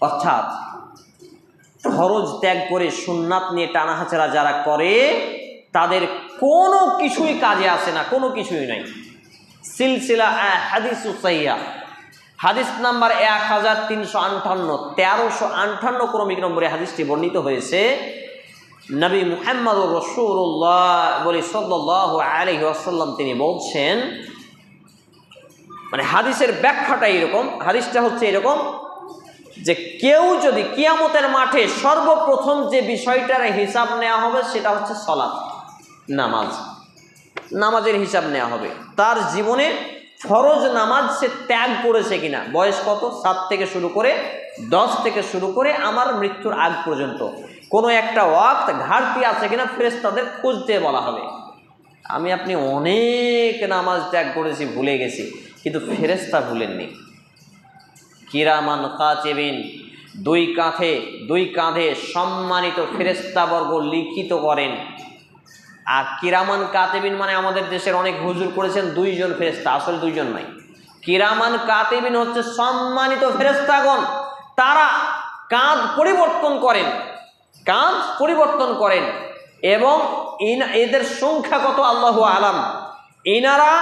অর্থাৎ ফরজ ত্যাগ করে সুন্নাত নিয়ে টানাহাচারা যারা করে, তাদের কোনো কিছুই কাজে আসে না, কোনো কিছুই নাই। সিলসিলা হাদিস উসাইয়া হাদিস নাম্বার এক হাজার তিনশো আটান্ন, তেরোশো আটান্ন ক্রমিক নম্বরে হাদিসটি বর্ণিত হয়েছে। নবী মুহাম্মদ রসুল্লাহ বলি সাল্লাহ আলহি আসাল্লাম তিনি বলছেন মানে হাদিসের ব্যাখ্যাটা এরকম হাদিসটা হচ্ছে এরকম যে কেউ যদি কিয়ামতের মাঠে সর্বপ্রথম যে বিষয়টার হিসাব নেওয়া হবে সেটা হচ্ছে সলাৎ, নামাজ। নামাজের হিসাব নেওয়া হবে। তার জীবনে ফরজ নামাজ সে ত্যাগ করেছে কিনা, বয়স কত? সাত থেকে শুরু করে দশ থেকে শুরু করে আমার মৃত্যুর আগ পর্যন্ত। কোনো একটা ওয়াক্ত ঘাটতি আছে কিনা ফ্রেশ তাদের খুঁজতে বলা হবে। আমি আপনি অনেক নামাজ ত্যাগ করেছি, ভুলে গেছি, কিন্তু ফেরেস্তা ভুলেননি। কিরামান কাচেবিন দুই কাঁধে দুই কাঁধে সম্মানিত ফেরেস্তাবর্গ লিখিত করেন। আর কিরামান কাতেবিন মানে আমাদের দেশের অনেক হুজুর করেছেন, দুইজন ফেরেস্তা আসলে দুইজন নাই কিরামান কাতেবিন হচ্ছে সম্মানিত ফেরেস্তাগণ তারা কাঁধ পরিবর্তন করেন, কাঁধ পরিবর্তন করেন এবং এদের সংখ্যা কত? আল্লাহ আলাম। এনারা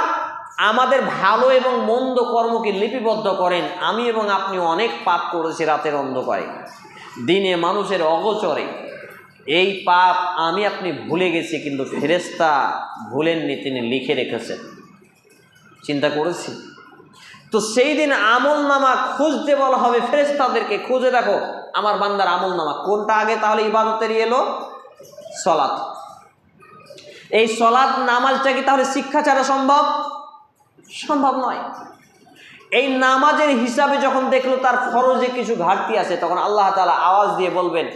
আমাদের ভালো এবং মন্দ কর্মকে লিপিবদ্ধ করেন। আমি এবং আপনি অনেক পাপ করেছি রাতের অন্ধকারে। দিনে মানুষের অগোচরে। এই পাপ আমি আপনি ভুলে গেছি, কিন্তু ফেরেস্তা ভুলেননি, তিনি লিখে রেখেছেন। চিন্তা করেছি? তো সেই দিন আমল নামা খুঁজতে বলা হবে ফেরেস্তাদেরকে খুঁজে দেখো, আমার বান্দার আমল নামা কোনটা আগে, তাহলে ইবাদতের এলো, সলাৎ। এই সলাৎ নামাজটা কি তাহলে শিক্ষা ছাড়া সম্ভব? সম্ভব নয়। এই নামাজের হিসাবে যখন দেখল তার ফরজে কিছু ঘাটতি আছে, তখন আল্লাহ তাআলা আওয়াজ দিয়ে বলবেন,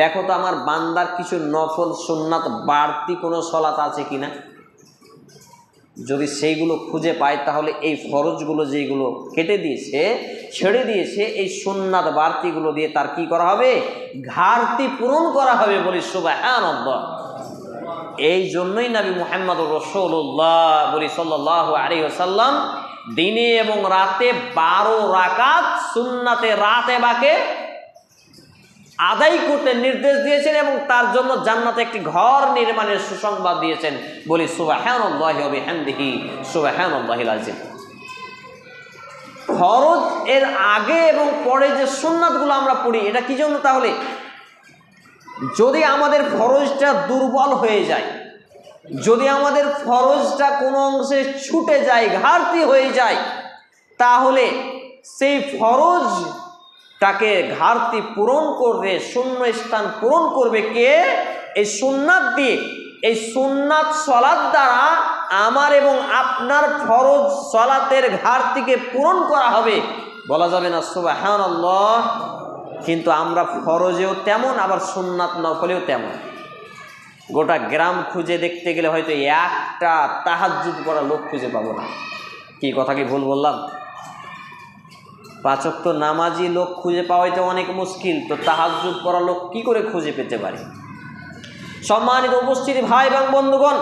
দেখো তো আমার বান্দার কিছু নফল সুন্নাত বাড়তি কোনো সলাত আছে কিনা যদি সেইগুলো খুঁজে পায়, তাহলে এই ফরজগুলো যেগুলো কেটে দিয়েছে, ছেড়ে দিয়েছে, এই সুন্নাত বাড়তিগুলো দিয়ে তার কি করা হবে? ঘাটতি পূরণ করা হবে বলি সুবাহ এই জন্যই নবী মোহাম্মদ রসৌল্লাহ বলি সাল্লাহ আলী সাল্লাম দিনে এবং রাতে বারো রাকাত সুন্নাতে রাতে বাকে আদায় করতে নির্দেশ দিয়েছেন এবং তার জন্য জান্নাতে একটি ঘর নির্মাণের সুসংবাদ দিয়েছেন বলি সুবাহানহিল আজিম ফরজ এর আগে এবং পরে যে সুন্নাতগুলো আমরা পড়ি, এটা কি জন্য তাহলে? যদি আমাদের ফরজটা দুর্বল হয়ে যায়, যদি আমাদের ফরজটা কোনো অংশে ছুটে যায়, ঘাটতি হয়ে যায়, তাহলে সেই ফরজটাকে ঘাটতি পূরণ করবে শূন্য স্থান পূরণ করবে কে? এই সুন্নাত দিয়ে। এই সুন্নাত সলাদ দ্বারা আমার এবং আপনার ফরজ সলাতের ঘাটতিকে পূরণ করা হবে। বলা যাবে না সুবাহ কিন্তু আমরা ফরজেও তেমন, আবার সুন্নাত নফলেও তেমন। গোটা গ্রাম খুঁজে দেখতে গেলে হয়তো একটা তাহাজুদ করা লোক খুঁজে পাবো না। কি কথা কি ভুল বললাম? পাচক তো নামাজি লোক খুঁজে পাওয়াই তো অনেক মুশকিল, তো তাহাজুদ করা লোক কি করে খুঁজে পেতে পারে? সম্মানিত উপস্থিতি ভাই এবং বন্ধুগণ,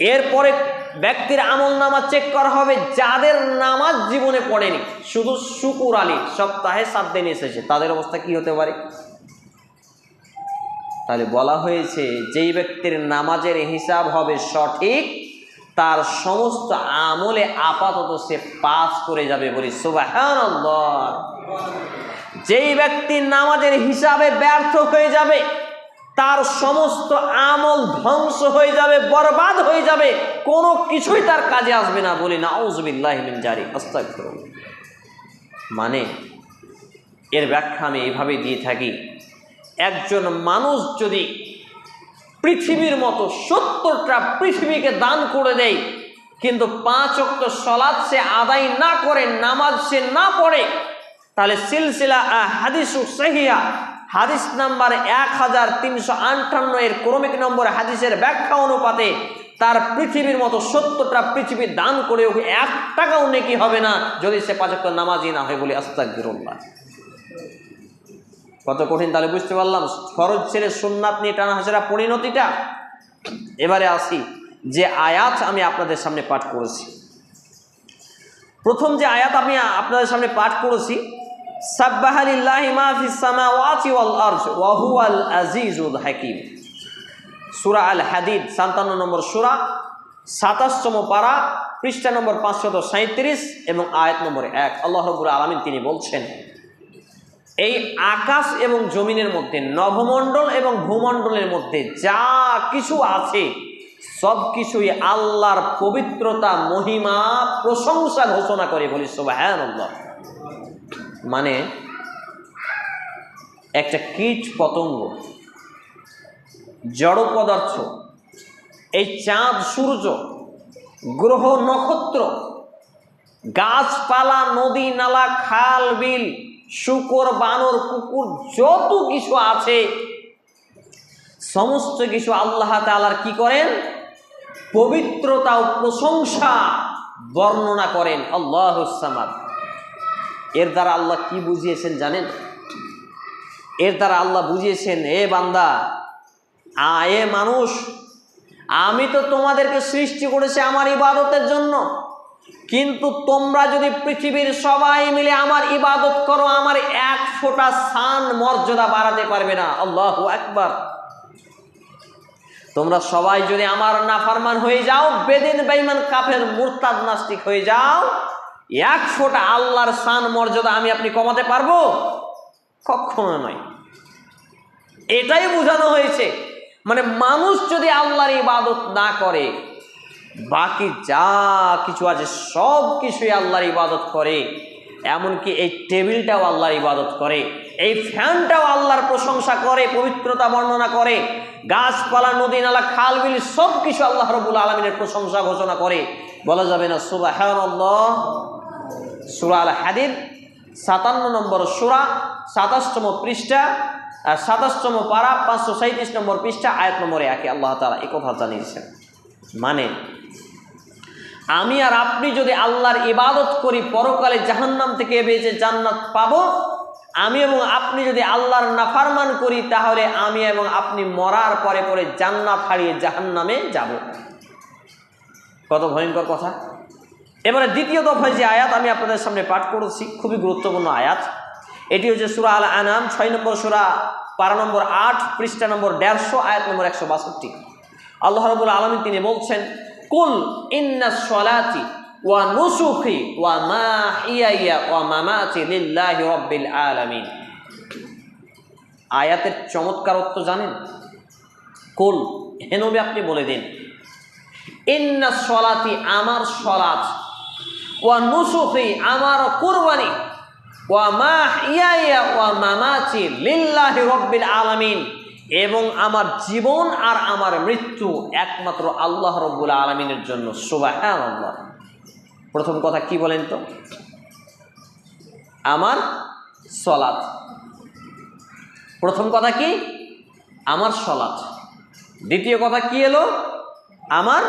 এরপরে ব্যক্তির আমল নামা চেক করা হবে, যাদের নামাজ জীবনে পড়েনি। শুধু শুকুর আলী, সপ্তাহে সাত দিন এসেছে। তাদের অবস্থা কি হতে পারে? তাহলে বলা হয়েছে, যেই ব্যক্তির নামাজের হিসাব হবে সঠিক, তার সমস্ত আমলে আপাতত সে পাস করে যাবে বলি, সুবাহানল্লাহ। যেই ব্যক্তির নামাজের হিসাবে ব্যর্থ হয়ে যাবে তার সমস্ত আমল ধ্বংস হয়ে যাবে, বরবাদ হয়ে যাবে, কোনো কিছুই তার কাজে আসবে না বলি না আউজবিল্লাহমিন জারি, আস্তাগফিরুল্লাহ। মানে এর ব্যাখ্যা আমি এইভাবে দিয়ে থাকি, একজন মানুষ যদি পৃথিবীর মতো সত্তরটা পৃথিবীকে দান করে দেয়, কিন্তু পাঁচ অক্ট সলাদ সে আদায় না করে, নামাজ সে না পড়ে, তাহলে সিলসিলা হাদিসু সহিয়া হাদিস নাম্বার এক হাজার তিনশো আটান্ন এর ক্রমিক নম্বর হাদিসের ব্যাখ্যা অনুপাতে তার পৃথিবীর মতো সত্যটা পৃথিবী দান করেও এক টাকাও নেকি হবে না যদি সে পাঁচ অক্ট নামাজই না হয় বলে আস্তাক আস্তাগফিরুল্লাহ। কত কঠিন তাহলে বুঝতে পারলাম? ফরজ ছেড়ে সুন্নাত নিয়ে টানা হাজারা পরিণতিটা? এবারে আসি যে আয়াত আমি আপনাদের সামনে পাঠ করেছি। প্রথম যে আয়াত আমি আপনাদের সামনে পাঠ করেছি হাকিম। সূরা আল হাদিদ 57 নম্বর সূরা 27তম পারা, পৃষ্ঠা নম্বর 537 এবং আয়াত নম্বর 1 আল্লাহ রাব্বুল আলামিন তিনি বলছেন, এই আকাশ এবং জমিনের মধ্যে নভমণ্ডল এবং ভূমণ্ডলের মধ্যে যা কিছু আছে সব কিছুই আল্লাহর পবিত্রতা, মহিমা, প্রশংসা ঘোষণা করে বলি, সুবহানাল্লাহ। মানে একটা কীট পতঙ্গ, জড় পদার্থ, এই চাঁদ, সূর্য, গ্রহ, নক্ষত্র, গাছপালা, নদী, নালা, খাল, বিল, শুকর, বানর, কুকুর, যত কিছু আছে, সমস্ত কিছু আল্লাহ তালার কি করেন? পবিত্রতা ও প্রশংসা বর্ণনা করেন। আল্লাহ সামাদ। এর দ্বারা আল্লাহ কি বুঝিয়েছেন জানেন? এর দ্বারা আল্লাহ বুঝিয়েছেন, এ বান্দা, আ, এ মানুষ, আমি তো তোমাদেরকে সৃষ্টি করেছি আমার ইবাদতের জন্য। কিন্তু তোমরা যদি পৃথিবীর সবাই মিলে আমার ইবাদত করো, আমার এক ফোঁটা সান মর্যাদা বাড়াতে পারবে না। আল্লাহ একবার তোমরা সবাই যদি আমার নাফারমান হয়ে যাও, বেদিন বেইমান কাফের মুরতাদ নাস্তিক হয়ে যাও এক ফোঁটা আল্লাহর সান মর্যাদা আমি আপনি কমাতে পারব? কখনো নয়। এটাই বোঝানো হয়েছে। মানে মানুষ যদি আল্লাহর ইবাদত না করে, বাকি যা কিছু আছে সব কিছুই আল্লাহর ইবাদত করে, এমনকি এই টেবিলটাও আল্লাহর ইবাদত করে, এই ফ্যানটাও আল্লাহর প্রশংসা করে, পবিত্রতা বর্ণনা করে, গাছপালা, নদী, নালা, খাল, বিল সব কিছু আল্লাহ রবুল আলমিনের প্রশংসা ঘোষণা করে, বলা যাবে না সুবাহ সুরা আল হাদিদ সাতান্ন নম্বর সুরা, সাতাশতম পৃষ্ঠা, আর সাতাশতম পারা, পাঁচশো সাঁত্রিশ নম্বর পৃষ্ঠা, আয়াত নম্বরে একে আল্লাহ তালা এ কথা জানিয়েছেন। মানে আমি আর আপনি যদি আল্লাহর ইবাদত করি, পরকালে জাহান্নাম থেকে বেঁচে জান্নাত পাব, আমি এবং আপনি যদি আল্লাহর নাফারমান করি, তাহলে আমি এবং আপনি মরার পরে পরে জান্নাত হারিয়ে জাহান্নামে যাব। কত ভয়ঙ্কর কথা? এবারে দ্বিতীয় দফায় যে আয়াত আমি আপনাদের সামনে পাঠ করেছি, খুবই গুরুত্বপূর্ণ আয়াত। এটি হচ্ছে সুরা আল আনাম ছয় নম্বর সুরা পারা নম্বর আট, পৃষ্ঠা নম্বর দেড়শো, আয়াত নম্বর একশো বাষট্টি। আল্লাহ রবুল আলমী তিনি বলছেন, কুল ইন্না ওয়া নুসুখি ওয়া মা হিয়া ওয়া মামাতি লিল্লাহি রাব্বিল আলামিন। আয়াতের চমৎকারত্ব জানেন? কুল হেনবে আপনি বলে দিন ইন্না সলাতি, আমার সলাত ওয়া নুসুখি আমার কুরবানি। ওয়া মা হিয়া ওয়া মামাতি লিল্লাহি রাব্বিল আলামিন। এবং আমার জীবন আর আমার মৃত্যু একমাত্র আল্লাহ রব্বুল আলমিনের জন্য। সুবাহান আল্লাহ প্রথম কথা কি বলেন তো? আমার সলাৎ। প্রথম কথা কি? আমার সলাৎ। দ্বিতীয় কথা কি এলো? আমার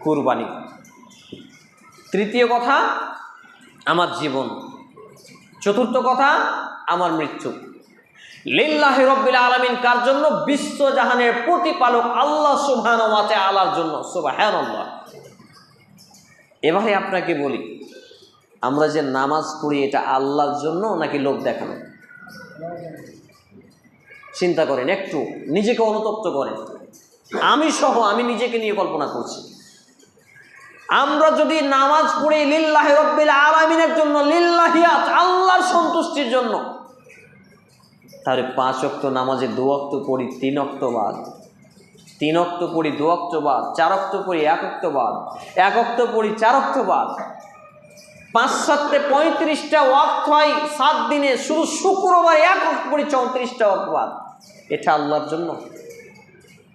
কুরবানি। তৃতীয় কথা, আমার জীবন। চতুর্থ কথা, আমার মৃত্যু। লিল্লাহ রব্বিল আলমিন কার জন্য? বিশ্বজাহানের প্রতিপালক আল্লাহ ওয়াতে আলার জন্য। সুবাহান আল্লাহ এবারে আপনাকে বলি, আমরা যে নামাজ পড়ি, এটা আল্লাহর জন্য নাকি লোক দেখানো? চিন্তা করেন একটু, নিজেকে অনুতপ্ত করেন। আমি সহ আমি নিজেকে নিয়ে কল্পনা করছি। আমরা যদি নামাজ পড়ি লিল্লাহ রব্বিল আলমিনের জন্য লিল্লাহিয়াত আল্লাহর সন্তুষ্টির জন্য তাহলে পাঁচ অক্ত নামাজে দু অক্ত পড়ি, তিন অক্ত বাদ। তিন অক্ত পড়ি, দু অক্ত বাদ। চার অক্ত পড়ি, এক অক্ত বাদ। এক অক্ত পড়ি, চার অক্ত বাদ। পাঁচ সাতটে পঁয়ত্রিশটা ওয়াক্ত হয় সাত দিনে, শুধু শুক্রবার এক অক্ত পড়ি, চৌত্রিশটা ওয়াক্ত বাদ। এটা আল্লাহর জন্য।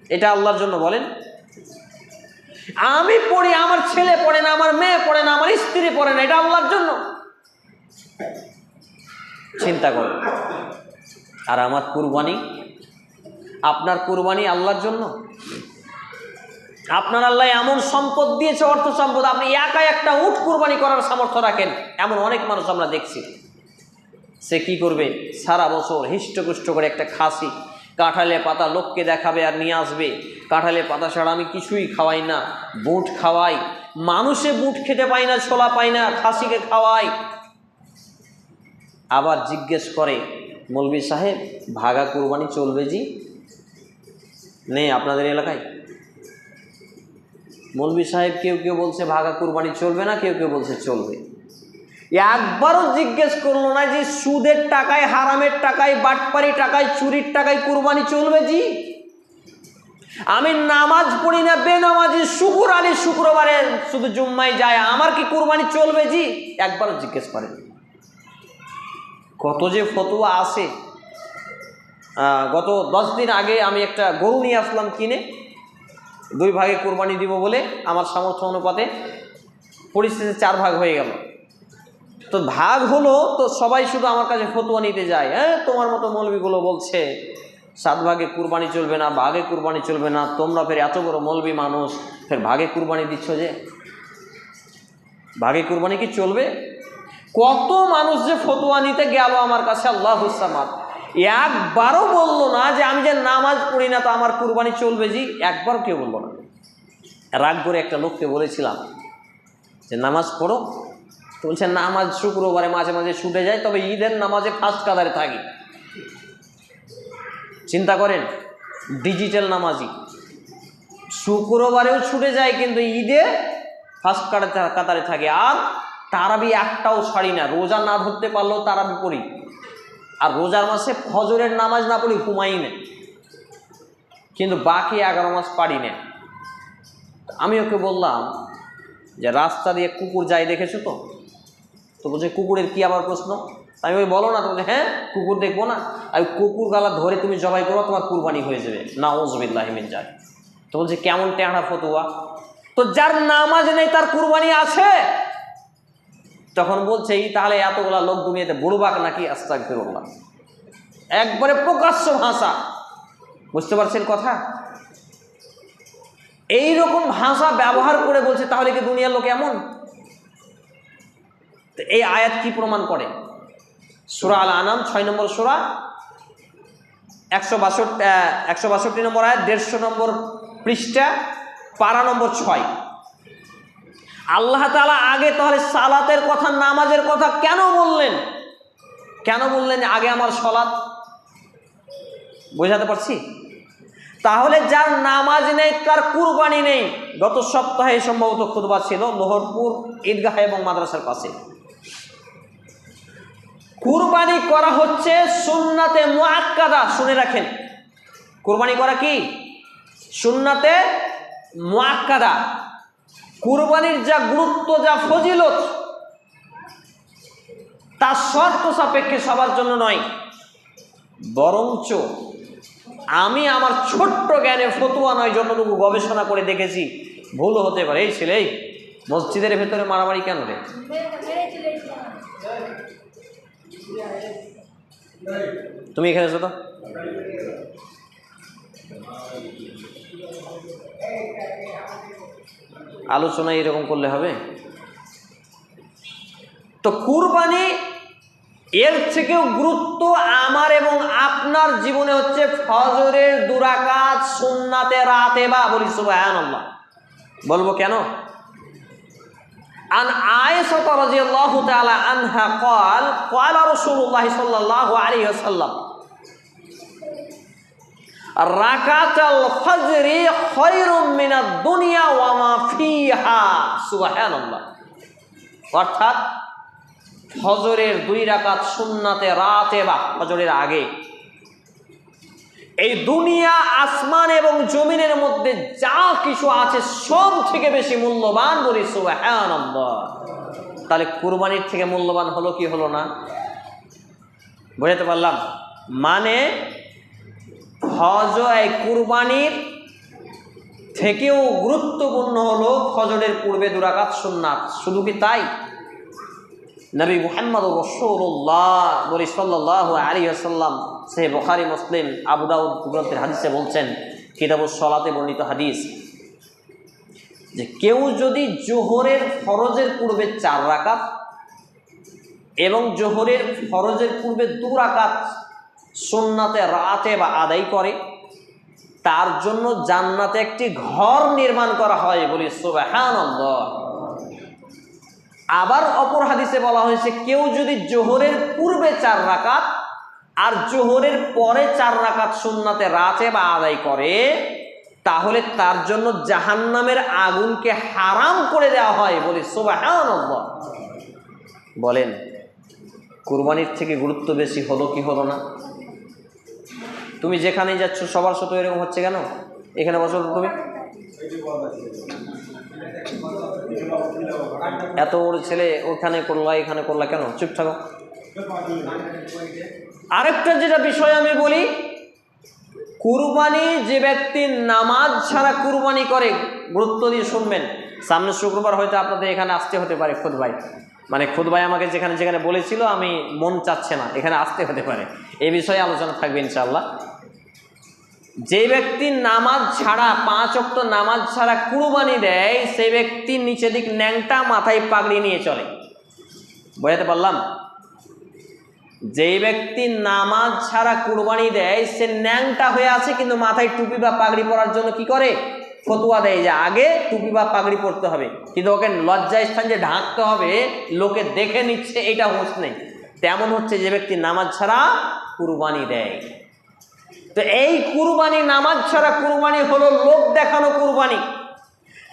এটা আল্লাহর জন্য বলেন। আমি পড়ি, আমার ছেলে পড়ে না, আমার মেয়ে পড়ে না, আমার স্ত্রী পড়ে না, এটা আল্লাহর জন্য। চিন্তা করো। আর আমার কুরবানি? আপনার কুরবানি আল্লাহর জন্য? আপনার আল্লাহ এমন সম্পদ দিয়েছে, অর্থ সম্পদ, আপনি একা একটা উঠ কুরবানি করার সামর্থ্য রাখেন। এমন অনেক মানুষ আমরা দেখছি। সে কি করবে? সারা বছর হিষ্টপুষ্ট করে একটা খাসি কাঁঠালে পাতা লোককে দেখাবে আর নিয়ে আসবে। কাঁঠালে পাতা ছাড়া আমি কিছুই খাওয়াই না। বুট খাওয়াই। মানুষে বুট খেতে পাই না, ছোলা পাই না, খাসিকে খাওয়াই। আবার জিজ্ঞেস করে মৌলবী সাহেব, ভাগা কুরবানি চলবে জি? নেই আপনাদের এলাকায়। মৌলবী সাহেব কেউ কেউ বলছে, ভাগা কুরবানি চলবে না। কেউ কেউ বলছে, চলবে। একবারও জিজ্ঞেস করল না যে সুদের টাকায় হারামের টাকায় বাটপারি টাকায় চুরির টাকায় কুরবানি চলবে জি? আমি নামাজ পড়ি না বেনামাজি শুকুর আলী শুক্রবারে শুধু জুম্মায় যায় আমার কি কুরবানি চলবে জি? একবারও জিজ্ঞেস করেন। কত যে ফতুয়া আহ, গত দশ দিন আগে আমি একটা গরু নিয়ে আসলাম কিনে দুই ভাগে কোরবানি দিব বলে আমার সামর্থ্য অনুপাতে পরিস্থিতি চার ভাগ হয়ে গেল। তো ভাগ হলো, তো সবাই শুধু আমার কাছে ফতুয়া নিতে যায় হ্যাঁ? তোমার মতো মৌলবিগুলো বলছে, সাত ভাগে কুরবানি চলবে না, ভাগে কুরবানি চলবে না, তোমরা ফের এত বড় মৌলবি মানুষ, ফের ভাগে কুরবানি দিচ্ছ যে? ভাগে কুরবানি কি চলবে? কত মানুষ যে ফতুয়া নিতে গেল আমার কাছে, আল্লাহ হুসামাদ একবারও বলল না যে আমি যে নামাজ পড়ি না, তো আমার কুরবানি চলবে জি? একবারও কেউ বলল না। রাগ করে একটা লোককে বলেছিলাম যে, নামাজ পড়ো বলছে নামাজ শুক্রবারে মাঝে মাঝে ছুটে যায় তবে ঈদের নামাজে ফার্স্ট কাদারে থাকি। চিন্তা করেন ডিজিটাল নামাজি। শুক্রবারেও ছুটে যায় কিন্তু ঈদে ফার্স্ট কাতারে থাকে। আর তারাবি একটাও ছাড়ি না। রোজা না ধরতে পারলেও তারাবি পড়ি আর রোজার মাসে ফজরের নামাজ না পড়ি ঘুমাই না। কিন্তু বাকি এগারো মাস পারি না। আমি ওকে বললাম যে, রাস্তা দিয়ে কুকুর যায় দেখেছ তো? তো বলছে, কুকুরের কি আবার প্রশ্ন? আমি ওই বলো না তোমাকে হ্যাঁ কুকুর দেখব না। আর কুকুর গালা ধরে তুমি জবাই করো, তোমার কুরবানি হয়ে যাবে। না ওজবিল্লাহিমিন যায় তো বলছে, কেমন টেঁড়া ফতুয়া? তো যার নামাজ নেই, তার কুরবানি আছে। তখন বলছে, এই তাহলে এতগুলা লোক দুনিয়াতে বুড়বাক নাকি? আস্তাক ফিরুল্লাহ একবারে প্রকাশ্য ভাষা। বুঝতে পারছেন কথা? এই রকম ভাষা ব্যবহার করে বলছে, তাহলে কি দুনিয়ার লোক এমন? তো এই আয়াত কি প্রমাণ করে? সুরা আল আনাম ছয় নম্বর সুরা, একশো বাষট্টি একশো বাষট্টি নম্বর আয়াত, দেড়শো নম্বর পৃষ্ঠা পারা নম্বর ছয়। আল্লাহ তালা আগে তাহলে সালাতের কথা, নামাজের কথা কেন বললেন? কেন বললেন আগে আমার সলাৎ বোঝাতে পারছি? তাহলে যার নামাজ নেই, তার কুরবানি নেই। গত সপ্তাহে সম্ভবত খুদবা ছিল, লোহরপুর ঈদগাহ এবং মাদ্রাসার পাশে। কুরবানি করা হচ্ছে সুন্নাতে মুআক্কাদা, শুনে রাখেন। কুরবানি করা কি? সুন্নাতে মুআক্কাদা। কুরবানির যা গুরুত্ব, যা ফজিলত, তা শর্ত সাপেক্ষে সবার জন্য নয়। বরঞ্চ আমি আমার ছোট্ট জ্ঞানে ফতুয়া নয়, যতটুকু গবেষণা করে দেখেছি, ভুল হতে পারে। এই ছেলে মসজিদের ভেতরে মারামারি কেন রে? তুমি এখানে এসো তো। আলোচনা এরকম করলে হবে? তো কুরবানি এর থেকেও গুরুত্ব আমার এবং আপনার জীবনে হচ্ছে ফজরের দুরাকাত, সুন্নাতে রাতে বা বলি সুবহানাল্লাহ। বলব কেন? عن عائشة رضي الله تعالى عنها قال قال رسول الله صلى الله عليه وسلم রাকাত আল ফজরি খৈরুম মিনাদ দুনিয়া ওয়ামা ফিহা সুবহানাল্লাহ অর্থাৎ ফজরের দুই রাকাত সুন্নাতে রাতে বা ফজরের আগে এই দুনিয়া, আসমান এবং জমিনের মধ্যে যা কিছু আছে সব থেকে বেশি মূল্যবান বলি সুবহানাল্লাহ। তাহলে কুরবানির থেকে মূল্যবান হলো কি হলো না? বুঝাতে পারলাম? মানে হজ এই কুরবানির থেকেও গুরুত্বপূর্ণ হলো ফজরের পূর্বে দুরাকাত সুন্নাত। শুধু কি তাই? নবী মুহাম্মদ রসৌল্লাহ বলি সাল্লাহ আলী আসাল্লাম সে বখারি, মুসলিম আবুদাউদ গ্রন্থের হাদিসে বলছেন কিতাবুল সলাতে বর্ণিত হাদিস যে কেউ যদি জোহরের ফরজের পূর্বে চার রাকাত এবং জোহরের ফরজের পূর্বে দু রাকাত সুন্নাতে রাতে বা আদায় করে, তার জন্য জান্নাতে একটি ঘর নির্মাণ করা হয় বলি সুবহানাল্লাহ। আবার অপর হাদিসে বলা হয়েছে, কেউ যদি জোহরের পূর্বে চার রাকাত আর জোহরের পরে চার রাকাত সুন্নাতে রাতে বা আদায় করে, তাহলে তার জন্য জাহান্নামের আগুনকে হারাম করে দেওয়া হয় বলে বলেন, কুরবানির থেকে গুরুত্ব বেশি হলো কি হলো না? তুমি যেখানেই যাচ্ছ, সবার সাথে এরকম হচ্ছে কেন? এখানে বসো তুমি। এত বড় ছেলে ওখানে করলা, এখানে করলা কেন? চুপ থাকো। আরেকটা যেটা বিষয় আমি বলি, কুরবানি যে ব্যক্তি নামাজ ছাড়া কুরবানি করে, গুরুত্ব দিয়ে শুনবেন। সামনে শুক্রবার হয়তো আপনাদের এখানে আসতে হতে পারে খুদ ভাই। মানে খুদ ভাই আমাকে যেখানে যেখানে বলেছিল, আমি মন চাচ্ছে না, এখানে আসতে হতে পারে। এই বিষয়ে আলোচনা থাকবে ইনশাল্লাহ যে ব্যক্তি নামাজ ছাড়া, পাঁচ অক্ত নামাজ ছাড়া কুরবানি দেয় সেই ব্যক্তি নিচে দিক ন্যাংটা মাথায় পাগড়ি নিয়ে চলে। বোঝাতে পারলাম? যেই ব্যক্তি নামাজ ছাড়া কুরবানি দেয়, সে ন্যাংটা হয়ে আছে, কিন্তু মাথায় টুপি বা পাগড়ি পরার জন্য কি করে? ফতুয়া দেয় যে আগে টুপি বা পাগড়ি পরতে হবে। কিন্তু ওকে লজ্জা স্থান যে ঢাকতে হবে, লোকে দেখে নিচ্ছে, এটা হোস নেই। তেমন হচ্ছে যে ব্যক্তি নামাজ ছাড়া কুরবানি দেয়। তো এই কুরবানি নামাজ ছাড়া কুরবানি হলো লোক দেখানো কুরবানি।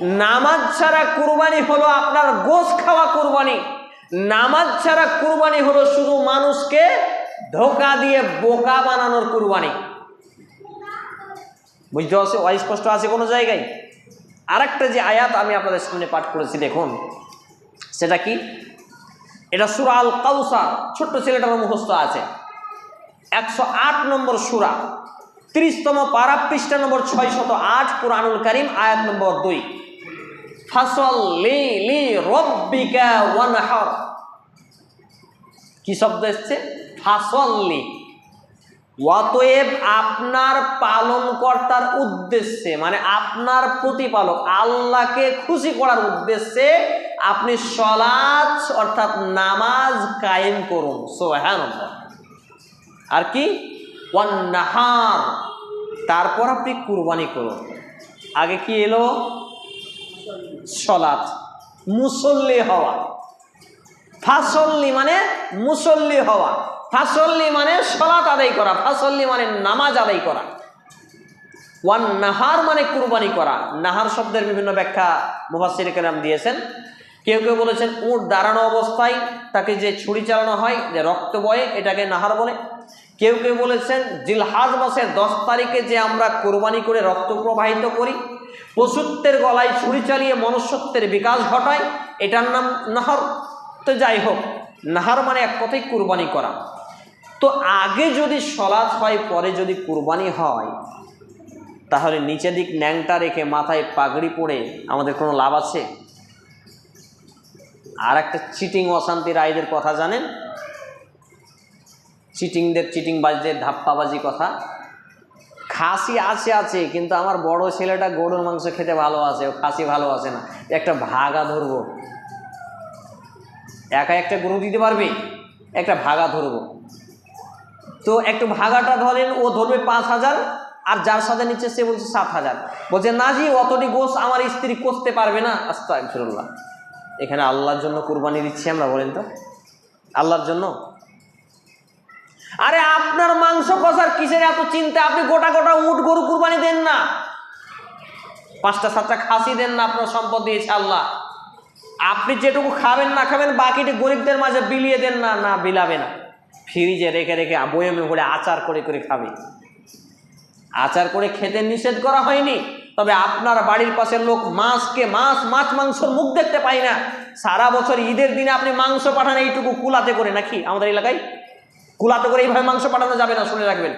নামাজ ছাড়া কুরবানি হলো আপনার গোশ খাওয়া কুরবানি। নামাজ ছাড়া কুরবানি হলো শুধু মানুষকে ধোকা দিয়ে বোকা বানানোর কুরবানি। বুঝতে পারছি অস্পষ্ট আছে কোনো জায়গায়? আরেকটা যে আয়াত আমি আপনাদের সামনে পাঠ করেছি, দেখুন। সেটা কি? এটা সুরা আল কাউসা ছোট্ট ছেলেটার মুখস্থ আছে। একশো আট নম্বর সুরা। ত্রিশতম পারা পৃষ্ঠা নম্বর ছয় শত আট, কোরআনুল করিম, আয়াত নম্বর দুই। ফসল লি লি রব্বিকা ওয়ানহার। কি শব্দ এসছে? ফাসল্লি অতএব আপনার পালনকর্তার উদ্দেশ্যে মানে আপনার প্রতিপালক, আল্লাহকে খুশি করার উদ্দেশ্যে আপনি সলাচ অর্থাৎ নামাজ কায়েম করুন। সো সোহান আর কি? ওয়ান্নাহার তারপর আপনি কুরবানি করুন। আগে কি এলো? সলাৎ। মুসল্লি হওয়া। ফাসল্লি মানে মুসল্লি হওয়া। ফাসল্লি মানে সলাৎ আদায় করা। ফাসল্লি মানে নামাজ আদায় করা। ওয়ান নাহার মানে কুরবানি করা। নাহার শব্দের বিভিন্ন ব্যাখ্যা মুফাসির কেরাম দিয়েছেন। কেউ কেউ বলেছেন, উঁট দাঁড়ানো অবস্থায় তাকে যে ছুরি চালানো হয়, যে রক্ত বয়ে, এটাকে নাহার বলে। কেউ কেউ বলেছেন, জিলহাজ মাসের দশ তারিখে যে আমরা কোরবানি করে রক্ত প্রবাহিত করি, পশুত্বের গলায় ছুরি চালিয়ে মনুষ্যত্বের বিকাশ ঘটায়, এটার নাম নাহর। তো যাই হোক, নাহার মানে এক কথাই কুরবানি করা। তো আগে যদি সলাৎ হয়, পরে যদি কুরবানি হয়, তাহলে নিচে দিক ন্যাংটা রেখে মাথায় পাগড়ি পরে আমাদের কোনো লাভ আছে? আর একটা চিটিং অশান্তি রায়দের কথা জানেন? চিটিংদের চিটিং বাজদের ধাপ্পাবাজি কথা। খাসি আছে আছে, কিন্তু আমার বড় ছেলেটা গরুর মাংস খেতে ভালো আছে, ও খাসি ভালো আছে না। একটা ভাগা ধরবো। একা একটা গরু দিতে পারবে? একটা ভাগা ধরবো। তো একটু ভাগাটা ধরেন, ও ধরবে পাঁচ হাজার, আর যার সাথে নিচ্ছে সে বলছে সাত হাজার। বলছে, না জি, অতটি গোস আমার স্ত্রী করতে পারবে না। আস্তা ফিরুল্লাহ এখানে আল্লাহর জন্য কুরবানি দিচ্ছি আমরা, বলেন তো। আল্লাহর জন্য? আরে আপনার মাংস কষার কিসের এত চিন্তা? আপনি গোটা গোটা উট গরু কুরবানি দেন না। পাঁচটা, সাতটা খাসি দেন না আপনার সম্পদ দিয়েছে আল্লাহ আপনি যেটুকু খাবেন না খাবেন, বাকিটি গরিবদের মাঝে বিলিয়ে দেন না না বিলাবে না। ফ্রিজে রেখে রেখে বয়েমে ভরে আচার করে করে খাবে। আচার করে খেতে নিষেধ করা হয়নি, তবে আপনার বাড়ির পাশের লোক মাছকে মাছ মাছ, মাংসর মুখ দেখতে পায় না। সারা বছর ঈদের দিনে আপনি মাংস পাঠান, এইটুকু কুলাতে করে নাকি আমাদের এলাকায়? কুলাতে করে এইভাবে মাংস পাঠানো যাবে না, শুনে রাখবেন।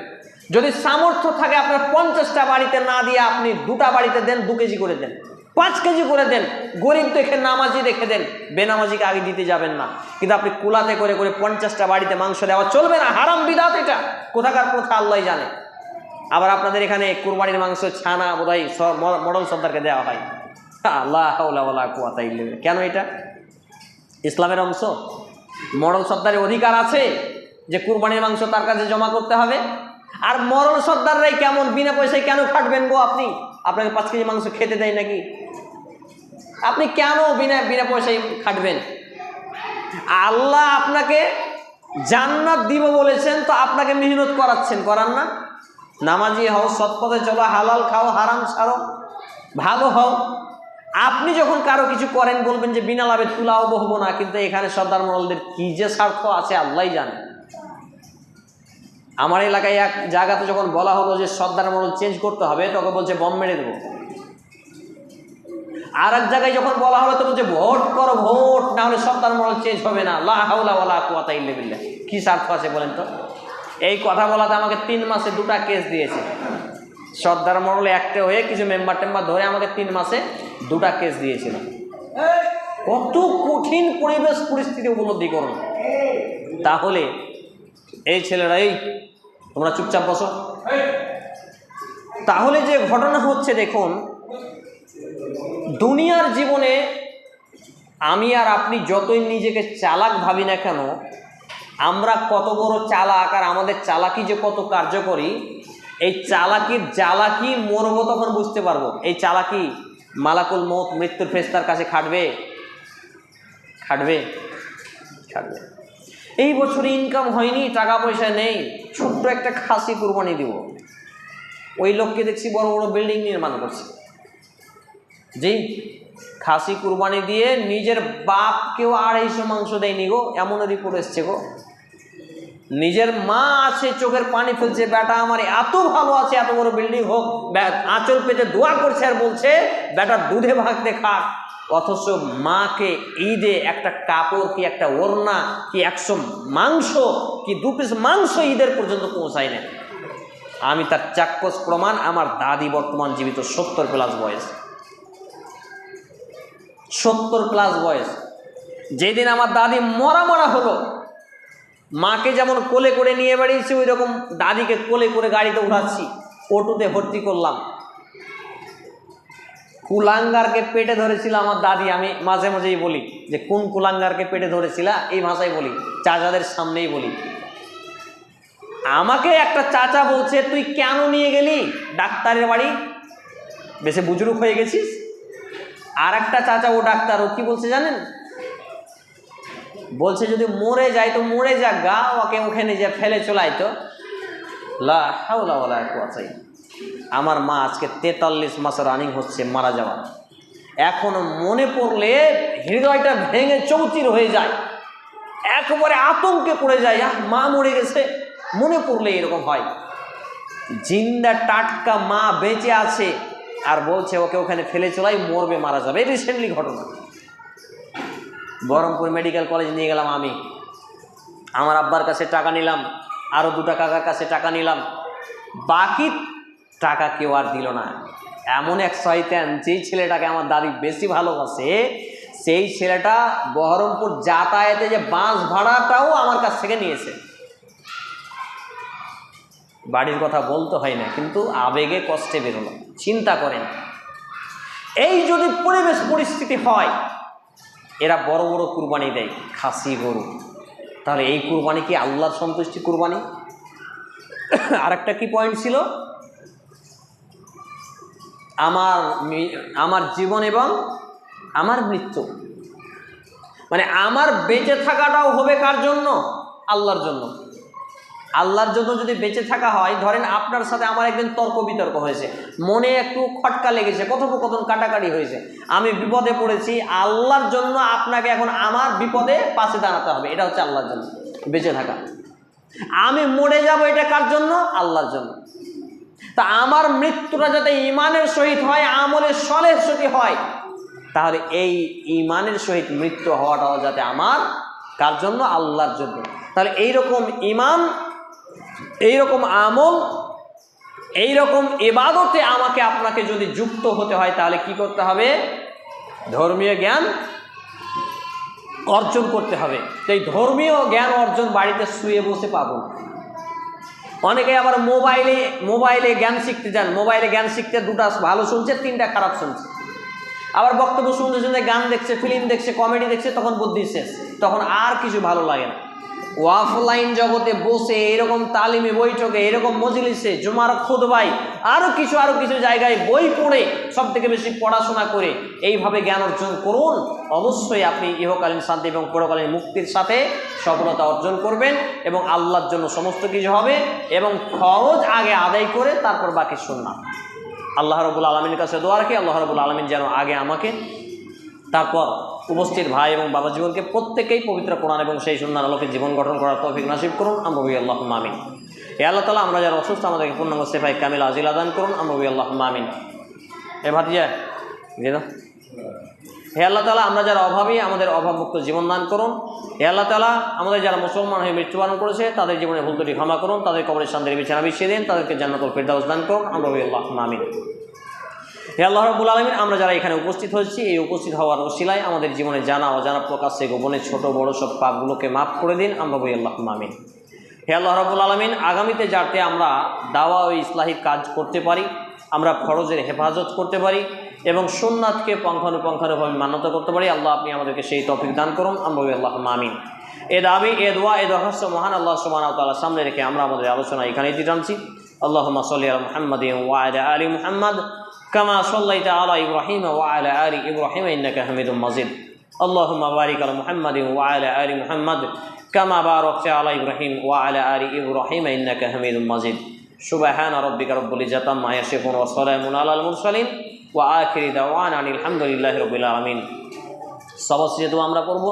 যদি সামর্থ্য থাকে আপনার পঞ্চাশটা বাড়িতে না দিয়ে আপনি দুটা বাড়িতে দেন, দু কেজি করে দেন, পাঁচ কেজি করে দেন, গরিব দেখে, নামাজি রেখে দেন, বেনামাজিকে আগে দিতে যাবেন না। কিন্তু আপনি কুলাতে করে করে পঞ্চাশটা বাড়িতে মাংস দেওয়া চলবে না, হারাম বিদাত এটা। কোথাকার প্রথা আল্লাহ জানে। আবার আপনাদের এখানে কুরবানির মাংস, ছানা বোধহয় মডল সর্দারকে দেওয়া হয়। আল্লাহ কুয়াতা কেন এটা? ইসলামের অংশ? মডল সর্দারের অধিকার আছে। যে কুরবানির মাংস তার কাছে জমা করতে হবে। আর মরণ সর্দাররাই কেমন? বিনা পয়সায় কেন খাটবেন গো আপনি? আপনাকে পাঁচ কেজি মাংস খেতে দেয় নাকি? আপনি কেন বিনা বিনা পয়সায় খাটবেন? আল্লাহ আপনাকে জান্নাত দিব বলেছেন, তো আপনাকে মেহনত করাচ্ছেন। করান না। নামাজি হও, সৎপথে চলো, হালাল খাও, হারাম ছাড়ো, ভালো হও। আপনি যখন কারও কিছু করেন, বলবেন যে বিনা লাভে তুলাও বহবো না, কিন্তু এখানে সর্দার মরলদের কী যে স্বার্থ আছে আল্লাহ জানে। আমার এলাকায় এক জায়গাতে যখন বলা হলো যে সর্দার মডেল চেঞ্জ করতে হবে, তখন বলছে, বম মেরে দেবো। আর এক জায়গায় যখন বলা হলো তো বলছে, ভোট করো, ভোট না হলে সর্দার মডেল চেঞ্জ হবে না। লা হাউলা ওয়ালা কুয়াতা ইল্লা বিল্লাহ। কি স্বার্থ আছে বলেন তো? এই কথা বলাতে আমাকে তিন মাসে দুটা কেস দিয়েছে। সর্দার মডেল একটা হয়ে কিছু মেম্বার টেম্বার ধরে আমাকে তিন মাসে দুটা কেস দিয়েছিল। কত কঠিন পরিবেশ পরিস্থিতি উপলব্ধি করুন তাহলে এই ছেলেরা এই তোমরা চুপচাপ বসো। তাহলে যে ঘটনা হচ্ছে দেখুন, দুনিয়ার জীবনে আমি আর আপনি যতই নিজেকে চালাক ভাবি না কেন, আমরা কত বড় চালাক আর আমাদের চালাকি যে কত কার্যকরী, এই চালাকির জ্বালাকি মরবো তখন বুঝতে পারব। এই চালাকি মালাকুল মত মৃত্যুর ফেস্তার কাছে খাটবে? খাটবে? খাটবে। এই বছরে ইনকাম হয়নি টাকা পয়সা নেই, ছোট্ট একটা খাসি কুরবানি দিব। ওই লোককে দেখছি বড় বড় বিল্ডিং নির্মাণ করছে। জি, খাসি কুরবানি দিয়ে নিজের বাপকেও আড়াইশো মাংস দেয়নি গো, এমন রিপোর্ট এসছে গো। নিজের মা আছে, চোখের পানি ফেলছে, বেটা আমার এত ভালো আছে, এত বড় বিল্ডিং হোক আঁচল পেতে দোয়া করছে আর বলছে, বেটা দুধে ভাগতে খাক অথচ মাকে ঈদে একটা কাপড় কি একটা ওড়না কি একশো মাংস কি দু পিস মাংস ঈদের পর্যন্ত পৌঁছায় না আমি তার চাক্ষুষ প্রমাণ আমার দাদি বর্তমান জীবিত সত্তর প্লাস বয়স। সত্তর প্লাস বয়স। যেদিন আমার দাদি মরা মরা হলো, মাকে যেমন কোলে করে নিয়ে বেড়িয়েছি ওই রকম দাদিকে কোলে করে গাড়িতে উঠাচ্ছি, অটোতে ভর্তি করলাম। কুলাঙ্গারকে পেটে ধরেছিল আমার দাদি, আমি মাঝে মাঝেই বলি যে, কোন কুলাঙ্গারকে পেটে ধরেছিল? এই ভাষায় বলি, চাচাদের সামনেই বলি। আমাকে একটা চাচা বলছে, তুই কেন নিয়ে গেলি? ডাক্তারের বাড়ি? বেশি বুজরুক হয়ে গেছিস? আর একটা চাচা, ও ডাক্তার, ও কি বলছে জানেন? বলছে, যদি মরে যায় তো মরে যা, গা ওকে ওখানে যে ফেলে চলাই তো। লা হাওলা ওয়ালা কুয়াতা ইল্লা আমার মা আজকে তেতাল্লিশ মাস রানিং হচ্ছে, মারা যাওয়া এখনও মনে পড়লে হৃদয়টা ভেঙে চৌচির হয়ে যায়। একবারে আতঙ্কে পড়ে যায়, আহ, মা মরে গেছে। মনে পড়লে এরকম হয়। জিন্দা টাটকা মা বেঁচে আছে আর বলছে, ওকে ওখানে ফেলে চলাই, মরবে, মারা যাবে। রিসেন্টলি ঘটনা। বহরমপুর মেডিকেল কলেজ নিয়ে গেলাম আমি। আমার আব্বার কাছে টাকা নিলাম আরও দুটা কাকার কাছে টাকা নিলাম। বাকি টাকা কেউ আর দিল না। এমন এক শয়তান যেই ছেলেটাকে আমার দাদি বেশি ভালোবাসে, সেই ছেলেটা বহরমপুর যাতায়াতে যে বাস ভাড়াটাও আমার কাছ থেকে নিয়েছে। বাড়ির কথা বলতে হয় না, কিন্তু আবেগে কষ্টে বেরোলো, চিন্তা করেন এই যদি পরিবেশ পরিস্থিতি হয়, এরা বড় বড় কুরবানি দেয়, খাসি গরু। তাহলে এই কুরবানি কি আল্লাহর সন্তুষ্টি কুরবানি? আরেকটা কি পয়েন্ট ছিল? আমার আমার জীবন এবং আমার মৃত্যু। মানে আমার বেঁচে থাকাটাও হবে কার জন্য? আল্লাহর জন্য। আল্লাহর জন্য যদি বেঁচে থাকা হয়, ধরেন আপনার সাথে আমার একদিন তর্ক বিতর্ক হয়েছে, মনে একটু খটকা লেগেছে, কথোপকথন কাটাকাটি হয়েছে, আমি বিপদে পড়েছি, আল্লাহর জন্য আপনাকে এখন আমার বিপদে পাশে দাঁড়াতে হবে, এটা হচ্ছে আল্লাহর জন্য, বেঁচে থাকা। আমি মরে যাব এটা কার জন্য? আল্লাহর জন্য। তা আমার মৃত্যুটা যাতে ইমানের সহিত হয়, আমলের সলের সহিত হয়, তাহলে এই ইমানের সহিত মৃত্যু হওয়াটাও যাতে আমার, কার জন্য? আল্লাহর জন্য। তাহলে এই রকম ইমান এই রকম আমল এই রকম এবাদতে আমাকে আপনাকে যদি যুক্ত হতে হয়, তাহলে কি করতে হবে? ধর্মীয় জ্ঞান অর্জন করতে হবে। তো এই ধর্মীয় জ্ঞান অর্জন বাড়িতে শুয়ে বসে পাবো অনেকে আবার মোবাইলে মোবাইলে জ্ঞান শিখতে যান, মোবাইলে জ্ঞান শিখতে দুটা ভালো শুনছে, তিনটা খারাপ শুনছে। আবার বক্তব্য শুনতে শুনতে গান দেখছে ফিল্ম দেখছে কমেডি দেখছে, তখন বুদ্ধি শেষ, তখন আর কিছু ভালো লাগে না। অফলাইন জগতে বসে এরকম তালিমে বৈঠকে, এরকম মজলিসে, জুমার খুদবাই আরও কিছু আরও কিছু জায়গায় বই পড়ে সব থেকে বেশি পড়াশোনা করে, এইভাবে জ্ঞান অর্জন করুন। অবশ্যই আপনি ইহকালীন শান্তি এবং পরকালীন মুক্তির সাথে সফলতা অর্জন করবেন এবং আল্লাহর জন্য সমস্ত কিছু হবে এবং খরচ আগে আদায় করে তারপর বাকি শুনলাম আল্লাহ রবুল আলমীর কাছে দোয়া রাখি, আল্লাহ রবুল আলমিন যেন আগে আমাকে তারপর উপস্থিত ভাই এবং বাবা জীবনকে প্রত্যেকেই পবিত্র কোরআন এবং সেই সুন্দর আলোকে জীবন গঠন করার তৌফিক নাসিব করুন আমরবি আল্লাহ মামিন এ আল্লাহ তালা আমরা যারা অসুস্থ, আমাদেরকে পূর্ণাঙ্গ সেফাই কামিল আজিল আদান করুন আমরবি আল্লাহ মামিন এ ভাতিজা, দিয়ে হে আল্লাহ তালা আমরা যারা অভাবী, আমাদের অভাবমুক্ত জীবন দান করুন। হে আল্লাহ তালা আমাদের যারা মুসলমান হয়ে মৃত্যুবরণ করেছে, তাদের জীবনে ভুল ত্রুটি ক্ষমা করুন, তাদের কবরের শান্তির বিছানা বিছিয়ে দিন, তাদেরকে জান্নাতুল ফেরদাউস দান করুন, আমরা আল্লাহ মামিন হে আল্লাহ রবুল আলমিন, আমরা যারা এখানে উপস্থিত হয়েছি, এই উপস্থিত হওয়ার ওসিলায় আমাদের জীবনে জানা অজানা প্রকাশ্যে গোপনে ছোট, বড় সব পাপগুলোকে মাফ করে দিন। আমরা বই আল্লাহ মামিন হে আল্লাহ রবুল আলমিন, আগামীতে যাতে আমরা দাওয়া ও ইসলাহী কাজ করতে পারি, আমরা ফরজের হেফাজত করতে পারি এবং সোননাথকে পঙ্খানুপঙ্খানুভাবে মান্যতা করতে পারি, আল্লাহ আপনি আমাদেরকে সেই তফিক দান করুন। আমরা আল্লাহ মামিন এ দাবি, এ দোয়া, এ দরখাস্ত মহান আল্লাহ সুমান তাল্লাহ সামনে রেখে আমরা আমাদের আলোচনা এখানেই টানছি আল্লাহ সাল্লি আল মোহাম্মদ ওয়াইদ আলী মোহাম্মদ। كما صليت على إبراهيم وعلى آل إبراهيم إنك حميد مجيد اللهم بارك على محمد وعلى آل محمد كما باركت على إبراهيم وعلى آل إبراهيم إنك حميد مجيد سبحان ربك رب العزة عما يصفون وسلام على المرسلين وآخر دعوانا أن الحمد لله رب العالمين সবস যেহেতু আমরা পড়বো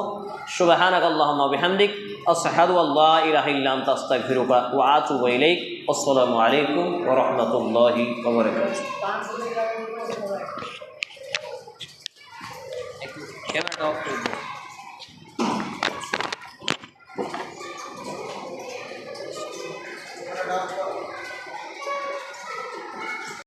সুবাহানাক আল্লাহুম্মা বিহামদিক আশহাদু আল্লা ইলাহা ইল্লা আনতা আস্তাগফিরুকা ওয়া আতুবু ইলাইক আসসালামু আলাইকুম ওয়া রাহমাতুল্লাহি ওয়া বারাকাতুহু